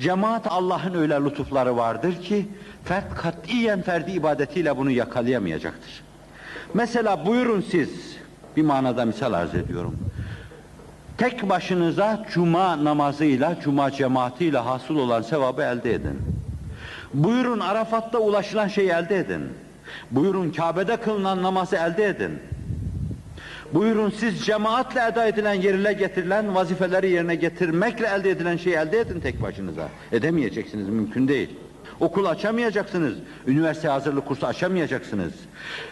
Cemaat Allah'ın öyle lütufları vardır ki fert katiyen ferdi ibadetiyle bunu yakalayamayacaktır. Mesela buyurun siz bir manada misal arz ediyorum. Tek başınıza cuma namazıyla, cuma cemaatiyle hasıl olan sevabı elde edin. Buyurun Arafat'ta ulaşılan şeyi elde edin. Buyurun Kabe'de kılınan namazı elde edin. Buyurun siz cemaatle eda edilen, yerine getirilen vazifeleri yerine getirmekle elde edilen şeyi elde edin tek başınıza. Edemeyeceksiniz, mümkün değil. Okul açamayacaksınız, üniversite hazırlık kursu açamayacaksınız.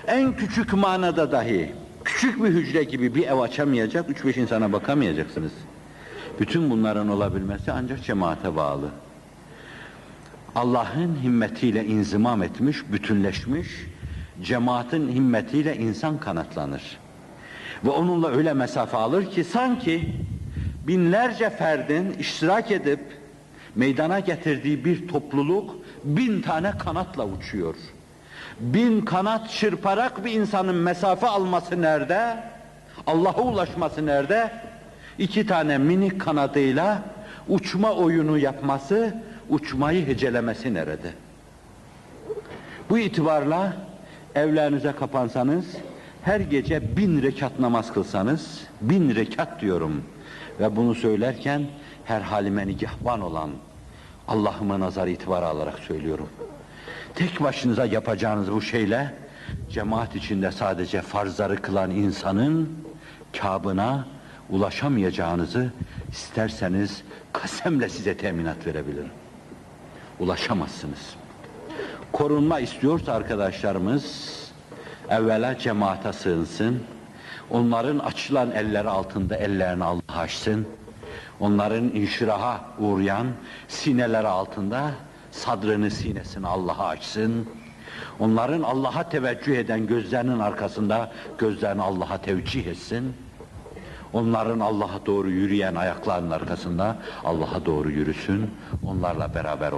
En küçük manada dahi, küçük bir hücre gibi bir ev açamayacak, üç beş insana bakamayacaksınız. Bütün bunların olabilmesi ancak cemaate bağlı. Allah'ın himmetiyle inzimam etmiş, bütünleşmiş, cemaatin himmetiyle insan kanatlanır. Ve onunla öyle mesafe alır ki sanki binlerce ferdin iştirak edip meydana getirdiği bir topluluk bin tane kanatla uçuyor. Bin kanat çırparak bir insanın mesafe alması nerede? Allah'a ulaşması nerede? İki tane minik kanadıyla uçma oyunu yapması, uçmayı hecelemesi nerede? Bu itibarla evlerinize kapansanız, her gece bin rekat namaz kılsanız, bin rekat diyorum ve bunu söylerken her halime nigahban olan Allah'ıma nazar itibarı alarak söylüyorum. Tek başınıza yapacağınız bu şeyle cemaat içinde sadece farzları kılan insanın kabına ulaşamayacağınızı isterseniz kasemle size teminat verebilirim. Ulaşamazsınız. Korunma istiyorsa arkadaşlarımız evvela cemaate sığınsın. Onların açılan elleri altında ellerini Allah açsın. Onların inşiraha uğrayan sineleri altında sadrını sinesini Allah'a açsın. Onların Allah'a teveccüh eden gözlerinin arkasında gözlerini Allah'a tevcih etsin. Onların Allah'a doğru yürüyen ayaklarının arkasında Allah'a doğru yürüsün. Onlarla beraber